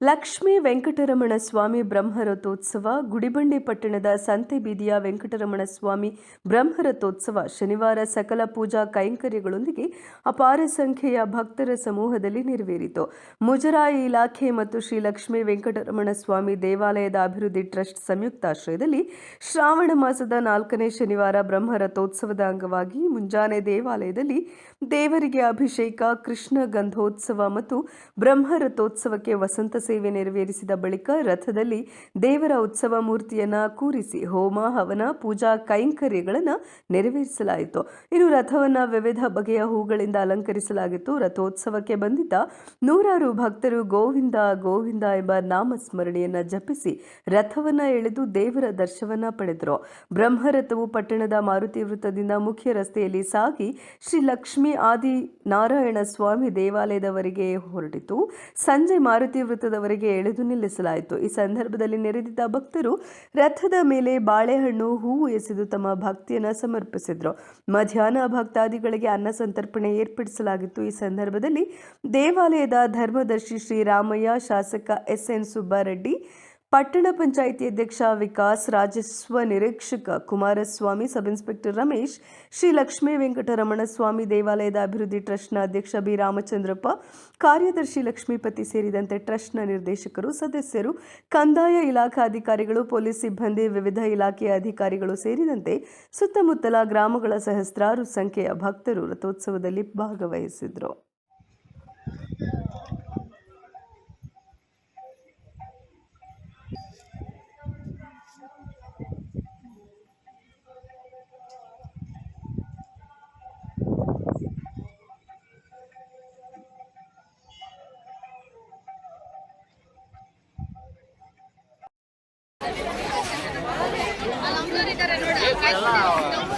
ಲಕ್ಷ್ಮೀ ವೆಂಕಟರಮಣ ಸ್ವಾಮಿ ಬ್ರಹ್ಮರಥೋತ್ಸವ, ಗುಡಿಬಂಡಿ ಪಟ್ಟಣದ ಸಂತೆ ಬೀದಿಯ ವೆಂಕಟರಮಣ ಸ್ವಾಮಿ ಬ್ರಹ್ಮರಥೋತ್ಸವ ಶನಿವಾರ ಸಕಲ ಪೂಜಾ ಕೈಂಕರ್ಯಗಳೊಂದಿಗೆ ಅಪಾರ ಸಂಖ್ಯೆಯ ಭಕ್ತರ ಸಮೂಹದಲ್ಲಿ ನೆರವೇರಿತು. ಮುಜರಾಯಿ ಇಲಾಖೆ ಮತ್ತು ಶ್ರೀ ಲಕ್ಷ್ಮೀ ವೆಂಕಟರಮಣ ಸ್ವಾಮಿ ದೇವಾಲಯದ ಅಭಿವೃದ್ಧಿ ಟ್ರಸ್ಟ್ ಸಂಯುಕ್ತಾಶ್ರಯದಲ್ಲಿ ಶ್ರಾವಣ ಮಾಸದ ನಾಲ್ಕನೇ ಶನಿವಾರ ಬ್ರಹ್ಮರಥೋತ್ಸವದ ಅಂಗವಾಗಿ ಮುಂಜಾನೆ ದೇವಾಲಯದಲ್ಲಿ ದೇವರಿಗೆ ಅಭಿಷೇಕ, ಕೃಷ್ಣ ಗಂಧೋತ್ಸವ ಮತ್ತು ಬ್ರಹ್ಮರಥೋತ್ಸವಕ್ಕೆ ವಸಂತ ಸೇವೆ ನೆರವೇರಿಸಿದ ಬಳಿಕ ರಥದಲ್ಲಿ ದೇವರ ಉತ್ಸವ ಮೂರ್ತಿಯನ್ನ ಕೂರಿಸಿ ಹೋಮ, ಹವನ, ಪೂಜಾ ಕೈಂಕರ್ಯಗಳನ್ನು ನೆರವೇರಿಸಲಾಯಿತು. ಇನ್ನು ರಥವನ್ನ ವಿವಿಧ ಬಗೆಯ ಹೂಗಳಿಂದ ಅಲಂಕರಿಸಲಾಗಿತ್ತು. ರಥೋತ್ಸವಕ್ಕೆ ಬಂದಿದ್ದ ನೂರಾರು ಭಕ್ತರು ಗೋವಿಂದ ಗೋವಿಂದ ಎಂಬ ನಾಮಸ್ಮರಣೆಯನ್ನು ಜಪಿಸಿ ರಥವನ್ನ ಎಳೆದು ದೇವರ ದರ್ಶವನ್ನ ಪಡೆದರು. ಬ್ರಹ್ಮರಥವು ಪಟ್ಟಣದ ಮಾರುತಿ ವೃತ್ತದಿಂದ ಮುಖ್ಯ ರಸ್ತೆಯಲ್ಲಿ ಸಾಗಿ ಶ್ರೀ ಲಕ್ಷ್ಮೀ ಆದಿ ನಾರಾಯಣ ಸ್ವಾಮಿ ದೇವಾಲಯದವರೆಗೆ ಹೊರಟಿತು. ಸಂಜೆ ಮಾರುತಿ ವೃತ್ತದವರೆಗೆ ಎಳೆದು ನಿಲ್ಲಿಸಲಾಯಿತು. ಈ ಸಂದರ್ಭದಲ್ಲಿ ನೆರೆದಿದ್ದ ಭಕ್ತರು ರಥದ ಮೇಲೆ ಬಾಳೆಹಣ್ಣು, ಹೂವು ಎಸೆದು ತಮ್ಮ ಭಕ್ತಿಯನ್ನು ಸಮರ್ಪಿಸಿದರು. ಮಧ್ಯಾಹ್ನ ಭಕ್ತಾದಿಗಳಿಗೆ ಅನ್ನ ಸಂತರ್ಪಣೆ ಏರ್ಪಡಿಸಲಾಗಿತ್ತು. ಈ ಸಂದರ್ಭದಲ್ಲಿ ದೇವಾಲಯದ ಧರ್ಮದರ್ಶಿ ಶ್ರೀರಾಮಯ್ಯ, ಶಾಸಕ ಎಸ್ ಎನ್ ಸುಬ್ಬಾರೆಡ್ಡಿ ಪಟ್ಟಣ ಪಂಚಾಯಿತಿ ಅಧ್ಯಕ್ಷ ವಿಕಾಸ್ ರಾಜಸ್ವ ನಿರೀಕ್ಷಕ ಕುಮಾರಸ್ವಾಮಿ ಸಬ್ ಇನ್ಸ್ಪೆಕ್ಟರ್ ರಮೇಶ್, ಶ್ರೀ ಲಕ್ಷ್ಮೀ ವೆಂಕಟರಮಣ ಸ್ವಾಮಿ ದೇವಾಲಯದ ಅಭಿವೃದ್ಧಿ ಟ್ರಸ್ಟ್ನ ಅಧ್ಯಕ್ಷ ಬಿ ರಾಮಚಂದ್ರಪ್ಪ, ಕಾರ್ಯದರ್ಶಿ ಲಕ್ಷ್ಮೀಪತಿ ಸೇರಿದಂತೆ ಟ್ರಸ್ಟ್ನ ನಿರ್ದೇಶಕರು, ಸದಸ್ಯರು, ಕಂದಾಯ ಇಲಾಖಾಧಿಕಾರಿಗಳು ಪೊಲೀಸ್ ಸಿಬ್ಬಂದಿ, ವಿವಿಧ ಇಲಾಖೆಯ ಅಧಿಕಾರಿಗಳು ಸೇರಿದಂತೆ ಸುತ್ತಮುತ್ತಲ ಗ್ರಾಮಗಳ ಸಹಸ್ರಾರು ಸಂಖ್ಯೆಯ ಭಕ್ತರು ರಥೋತ್ಸವದಲ್ಲಿ ಭಾಗವಹಿಸಿದರು Gracias.